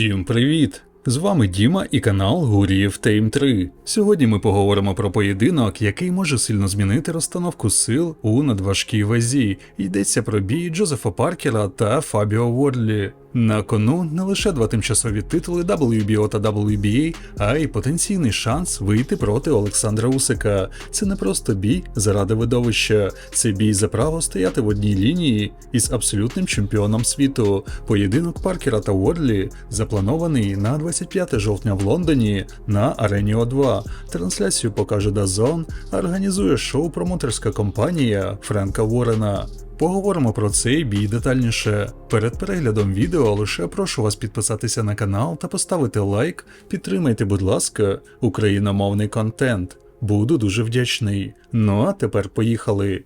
Всім привіт! З вами Діма і канал Гуріїв Тейм 3. Сьогодні ми поговоримо про поєдинок, який може сильно змінити розстановку сил у надважкій вазі. Йдеться про бій Джозефа Паркера та Фабіо Вордлі. На кону не лише два тимчасові титули WBO та WBA, а й потенційний шанс вийти проти Олександра Усика. Це не просто бій заради видовища, це бій за право стояти в одній лінії із абсолютним чемпіоном світу. Поєдинок Паркера та Уорлі запланований на 25 жовтня в Лондоні на Арені О2. Трансляцію покаже Дазон, організує шоу промотерська компанія Френка Ворена. Поговоримо про цей бій детальніше. Перед переглядом відео лише прошу вас підписатися на канал та поставити лайк. Підтримайте, будь ласка, україномовний контент. Буду дуже вдячний. Ну а тепер поїхали.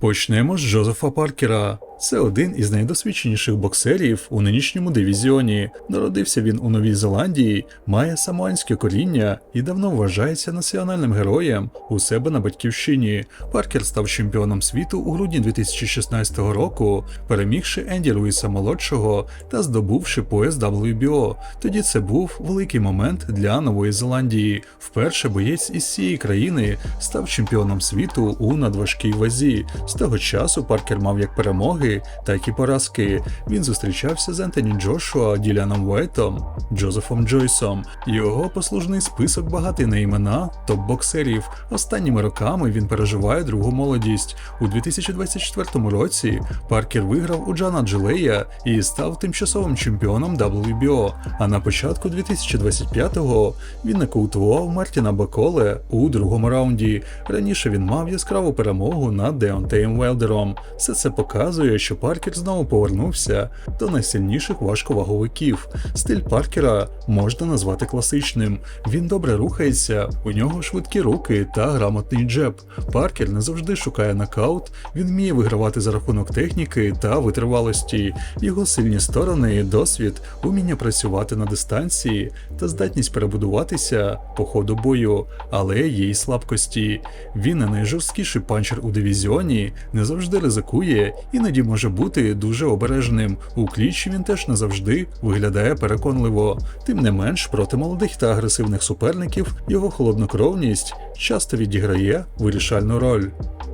Почнемо з Джозефа Паркера. Це один із найдосвідченіших боксерів у нинішньому дивізіоні. Народився він у Новій Зеландії, має самоанське коріння і давно вважається національним героєм у себе на батьківщині. Паркер став чемпіоном світу у грудні 2016 року, перемігши Енді Луїса молодшого та здобувши пояс WBO. Тоді це був великий момент для Нової Зеландії. Вперше боєць із цієї країни став чемпіоном світу у надважкій вазі. З того часу Паркер мав як перемоги, так і поразки. Він зустрічався з Ентоні Джошуа, Діляном Уайтом, Джозефом Джойсом. Його послужний список багатий на імена топ-боксерів. Останніми роками він переживає другу молодість. У 2024 році Паркер виграв у Джана Джилея і став тимчасовим чемпіоном WBO. А на початку 2025-го він нокаутував Мартіна Баколе у другому раунді. Раніше він мав яскраву перемогу над Деонтеєм Велдером. Все це показує, що Паркер знову повернувся до найсильніших важковаговиків. Стиль Паркера можна назвати класичним. Він добре рухається, у нього швидкі руки та грамотний джеб. Паркер не завжди шукає нокаут, він вміє вигравати за рахунок техніки та витривалості. Його сильні сторони, досвід, уміння працювати на дистанції та здатність перебудуватися по ходу бою, але є й слабкості. Він не найжорсткіший панчер у дивізіоні, не завжди ризикує, іноді може бути дуже обережним. У клічі він теж не завжди виглядає переконливо. Тим не менш, проти молодих та агресивних суперників його холоднокровність часто відіграє вирішальну роль.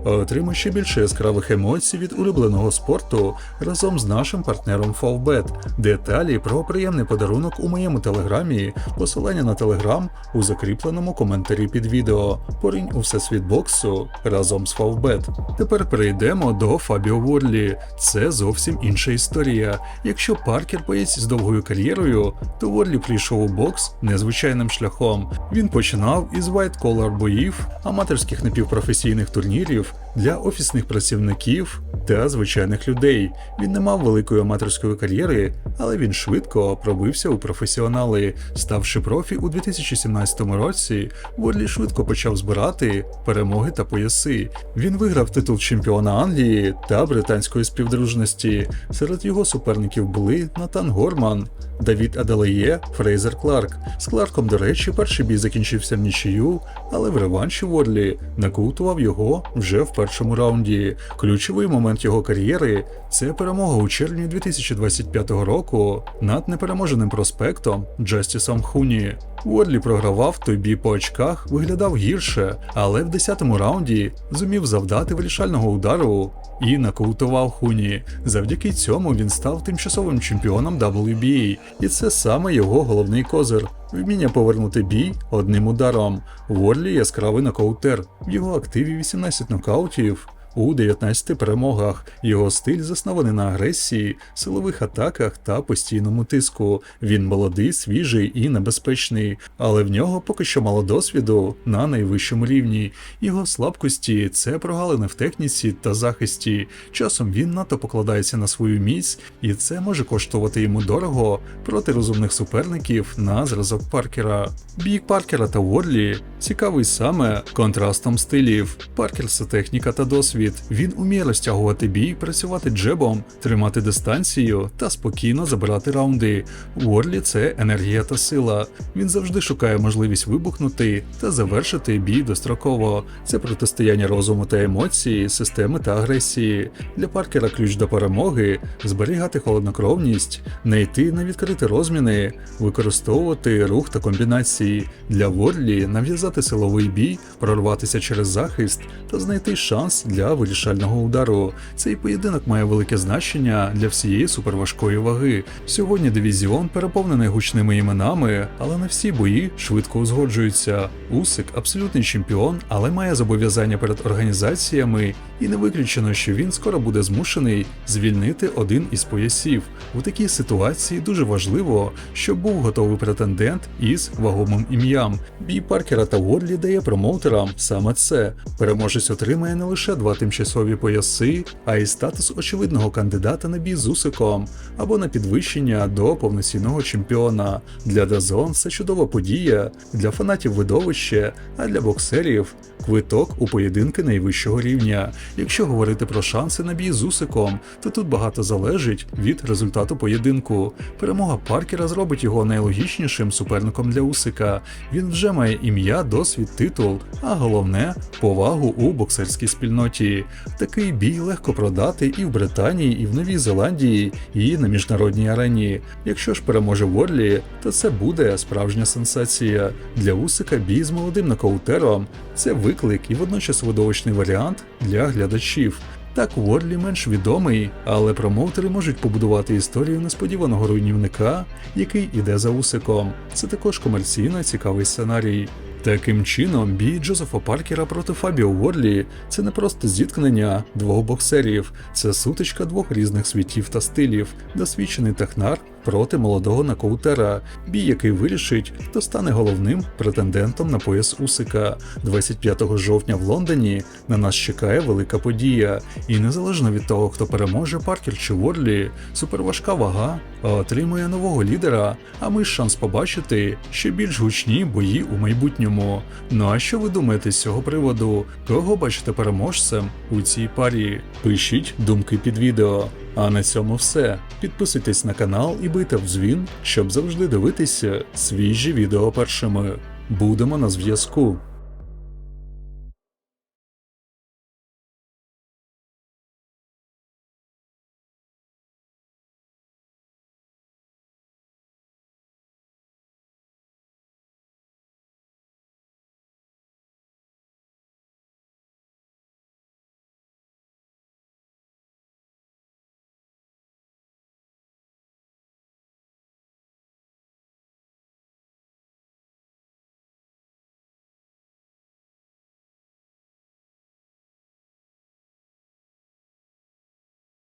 Отримай ще більше яскравих емоцій від улюбленого спорту разом з нашим партнером Favbet. Деталі про приємний подарунок у моєму телеграмі, посилання на телеграм у закріпленому коментарі під відео. Порінь у всесвіт боксу разом з Favbet. Тепер перейдемо до Фабіо Ворлі. Це зовсім інша історія. Якщо Паркер боєць з довгою кар'єрою, то Ворлі прийшов у бокс незвичайним шляхом. Він починав із white collar боїв, аматорських напівпрофесійних турнірів для офісних працівників та звичайних людей. Він не мав великої аматорської кар'єри, але він швидко пробився у професіонали. Ставши профі у 2017 році, Ворлі швидко почав збирати перемоги та пояси. Він виграв титул чемпіона Англії та британської співдружності. Серед його суперників були Натан Горман, Давід Аделеє, Фрейзер Кларк. З Кларком, до речі, перший бій закінчився в нічию, але в реванші Ворлі накутував його вже в першому раунді. Ключовий момент його кар'єри це перемога у червні 2025 року над непереможеним проспектом Джастісом Хуні. Уорлі програвав той бій по очках, виглядав гірше, але в 10-му раунді зумів завдати вирішального удару і нокаутував Хуні. Завдяки цьому він став тимчасовим чемпіоном WBA, і це саме його головний козир. Вміння повернути бій одним ударом. Уорлі яскравий нокаутер. В його активі 18 нокаутів. У 19 перемогах його стиль заснований на агресії, силових атаках та постійному тиску. Він молодий, свіжий і небезпечний, але в нього поки що мало досвіду на найвищому рівні. Його слабкості це прогалини в техніці та захисті. Часом він надто покладається на свою міць, і це може коштувати йому дорого проти розумних суперників на зразок Паркера. Бій Паркера та Ворлі цікавий саме контрастом стилів. Паркер це техніка та досвід. Привід. Він уміє розтягувати бій, працювати джебом, тримати дистанцію та спокійно забирати раунди. Уорлі це енергія та сила. Він завжди шукає можливість вибухнути та завершити бій достроково. Це протистояння розуму та емоції, системи та агресії. Для Паркера ключ до перемоги зберігати холоднокровність, не йти на відкриті розміни, використовувати рух та комбінації. Для Ворлі нав'язати силовий бій, прорватися через захист та знайти шанс для вирішального удару. Цей поєдинок має велике значення для всієї суперважкої ваги. Сьогодні дивізіон переповнений гучними іменами, але не всі бої швидко узгоджуються. Усик абсолютний чемпіон, але має зобов'язання перед організаціями, і не виключено, що він скоро буде змушений звільнити один із поясів. У такій ситуації дуже важливо, щоб був готовий претендент із вагомим ім'ям. Бій Паркера та Ворлі дає промоутерам саме це. Переможець отримає не лише два тимчасові пояси, а й статус очевидного кандидата на бій з Усиком або на підвищення до повноцінного чемпіона. Для Дазон це чудова подія, для фанатів видовище, а для боксерів квиток у поєдинки найвищого рівня. Якщо говорити про шанси на бій з Усиком, то тут багато залежить від результату поєдинку. Перемога Паркера зробить його найлогічнішим суперником для Усика. Він вже має ім'я, досвід, титул, а головне повагу у боксерській спільноті. Такий бій легко продати і в Британії, і в Новій Зеландії, і на міжнародній арені. Якщо ж переможе Ворлі, то це буде справжня сенсація. Для Усика бій з молодим нокаутером це виклик і водночас видовищний варіант для глядачів. Так, Ворлі менш відомий, але промоутери можуть побудувати історію несподіваного руйнівника, який іде за Усиком. Це також комерційно цікавий сценарій. Таким чином, бій Джозефа Паркера проти Фабіо Ворлі це не просто зіткнення двох боксерів, це сутичка двох різних світів та стилів, досвідчений технар проти молодого нокаутера, бій, який вирішить, хто стане головним претендентом на пояс Усика. 25 жовтня в Лондоні на нас чекає велика подія, і незалежно від того, хто переможе Паркер чи Ворлі, суперважка вага отримує нового лідера, а ми шанс побачити ще більш гучні бої у майбутньому. Ну а що ви думаєте з цього приводу? Кого бачите переможцем у цій парі? Пишіть думки під відео. А на цьому все. Підписуйтесь на канал і бийте в дзвін, щоб завжди дивитися свіжі відео першими. Будемо на зв'язку.